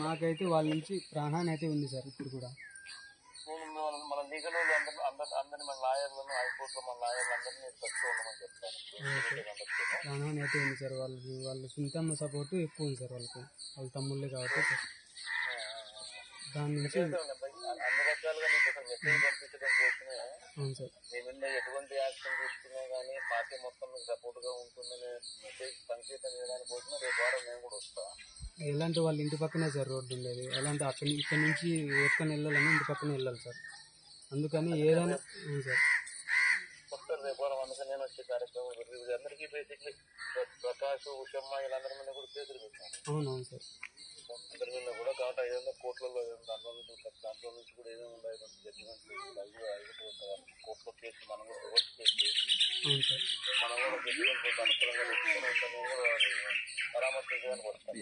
మాకైతే వాళ్ళ నుంచి ప్రాణాన్ని అయితే ఉంది సార్ ఇప్పుడు కూడా. నేను మన లీగల్ అందరి అందరిని మన లాయర్లను హైకోర్టులో మన లాయర్లు అందరినీ తక్కువ ఉండమని చెప్తాను అందరికీ. ప్రాణాన్ని అయితే ఉంది సార్ వాళ్ళకి వాళ్ళ సొంతమ్మ సపోర్ట్ ఎక్కువ ఉంది సార్ వాళ్ళకి. వాళ్ళ తమ్ముళ్ళే కాబట్టి. సార్. దాని నుంచి అన్ని రకాలుగా నీకు అసలు మెసేజ్ పంపించడం కోసమే. అవును సార్. మీద ఎటువంటి యాక్షన్ తీసుకున్నా కానీ పార్టీ మొత్తం మీకు సపోర్ట్గా ఉంటుందనే మెసేజ్ సంకేతం చేయడానికి కోసమే. రేపు వారం నేను కూడా వస్తా. ఎలాంటి వాళ్ళ ఇంటి పక్కనే సార్ రోడ్డు ఉండేది. ఎలాంటి అక్కడి ఇక్కడ నుంచి ఎత్తుకొని వెళ్ళాలని ఇంటి పక్కనే వెళ్ళాలి సార్. అందుకని ఏదైనా అవును సార్. వస్తారు రేపు వారం అందుకని నేను వచ్చే కార్యక్రమం పెట్టి అందరికీ బేసిక్లీ ప్రకాష్ ఉషమ్మ వీళ్ళందరి మీద కూడా కేసులు పెట్టాను అవునవును సార్. అందరి మీద కూడా కాబట్టి ఐదు వందల కోట్లలో దాంట్లో దాంట్లో నుంచి కూడా ఏదో ఉంది ఐదు వందల జడ్జిమెంట్ కోర్టులో కేసు మనం కూడా రివర్స్ కేసు అవును సార్. మనం కూడా జడ్జిమెంట్ అనుకూలంగా పరామర్శించడానికి వస్తాం